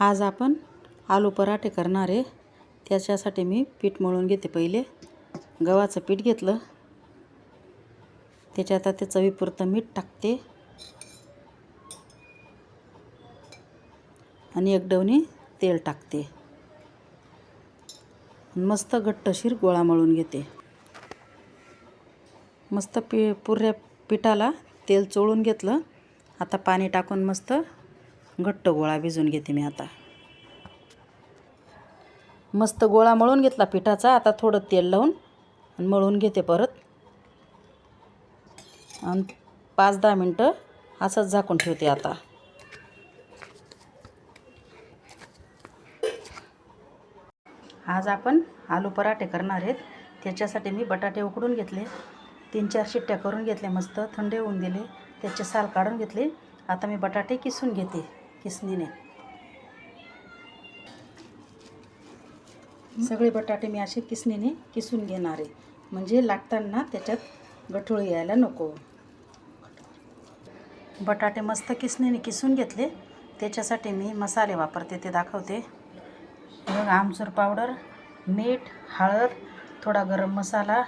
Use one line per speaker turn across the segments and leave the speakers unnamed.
आज आपण आलू पराठे करणार आहे. त्याच्यासाठी मी पीठ मळून घेते पहिले. गव्हाचं पीठ घेतलं. त्याच्यात आता चवीपुरतं मीठ टाकते. आणि एक डवणी तेल टाकते. मस्त घट्टशीर गोळा मळून घेते. मस्त पी पुऱ्या पिठाला तेल चोळून घेतलं. आता पाणी टाकून मस्त घट्ट गोळा भिजून घेते मी आता. मस्त गोळा मळून घेतला पिठाचा आता थोडं तेल लावून आणि मळून घेते परत. आणि पाच दहा मिनटं असंच झाकून ठेवते आता. आज आपण आलू पराठे करणार आहेत. त्याच्यासाठी मी बटाटे उकडून घेतले. तीन चार शिट्ट्या करून घेतल्या मस्त थंडे होऊन दिले. त्याचे साल काढून घेतले. आता मी बटाटे किसून घेते. किसणीने सगळे बटाटे मी असे किसणीने किसून घेणार. आहे म्हणजे लागताना त्याच्यात गठुळी यायला नको. बटाटे मस्त किसणीने किसून घेतले. त्याच्यासाठी मी मसाले वापरते ते दाखवते. मग आमचूर पावडर मीठ हळद थोडा गरम मसाला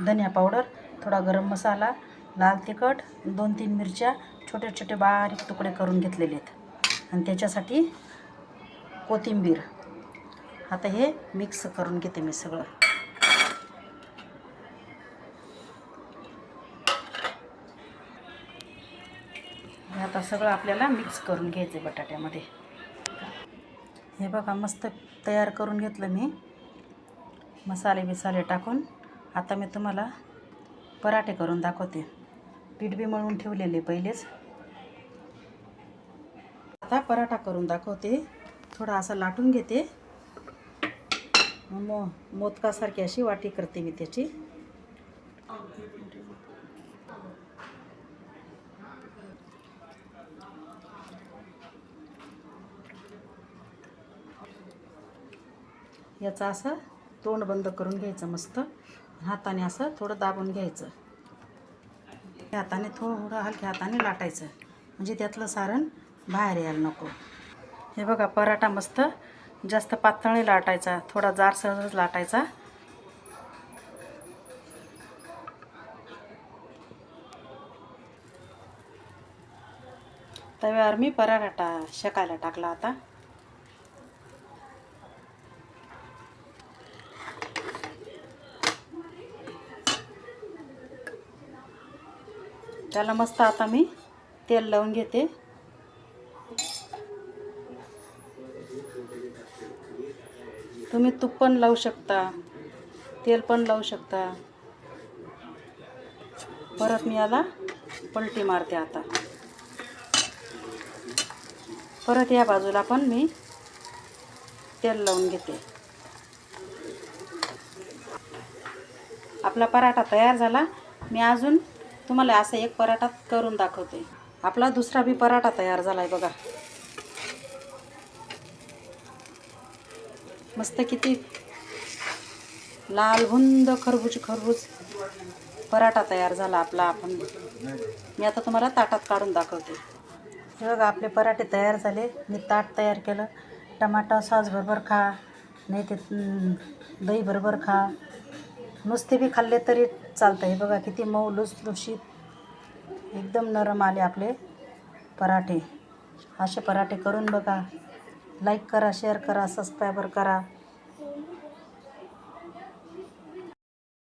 धनिया पावडर थोडा गरम मसाला लाल तिखट दोन तीन मिरच्या छोटे छोटे बारीक तुकडे करून घेतलेले आहेत. आणि त्याच्यासाठी कोथिंबीर. आता हे मिक्स करून घेते मी सगळं. हे आता सगळं आपल्याला मिक्स करून घ्यायचं आहे बटाट्यामध्ये. हे बघा मस्त तयार करून घेतलं मी. मसाले बिसाले टाकून. आता मी तुम्हाला पराठे करून दाखवते. पीठ बी मळून ठेवलेले पहिलेच. आता पराठा करून दाखवते. थोडा असा लाटून घेते. मो मोदकासारखी अशी वाटी करते मी त्याची. याचं असं तोंड बंद करून घ्यायचं मस्त. हाताने असं थोडं दाबून घ्यायचं. त्या हाताने थोडं हलक्या हाताने लाटायचं. म्हणजे त्यातलं सारण बाहेर यायला नको. हे बघा पराठा मस्त जास्त पातळ लाटायचा थोडा जार सहज लाटायचा. तव्यावर मी पराठा शेकायला टाकला आता. त्याला मस्त आता मी तेल लावून घेते. तुम्ही तूप पण लावू शकता तेल पण लावू शकता. परत मी याला पलटी मारते आता. परत या बाजूला पण मी तेल लावून घेते. आपला पराठा तयार झाला. मी अजून तुम्हाला असं एक पराठा करून दाखवते. आपला दुसरा बी पराठा तयार झाला आहे बघा. मस्त किती? लालबुंद खरबूज खरबूज. पराठा तयार झाला आपला आपण. मी आता तुम्हाला ताटात काढून दाखवते. हे बघा आपले पराठे तयार झाले. मी ताट तयार केलं. टमाटा सॉस बरोबर खा. नाही ते दही बरोबर खा. नुसते बी खाल्ले तरी चालतं हे बघा किती मऊ लुसलुशीत एकदम नरम आले आपले पराठे. असे पराठे करून बघा. लाईक करा शेअर करा सबस्क्रायबर करा.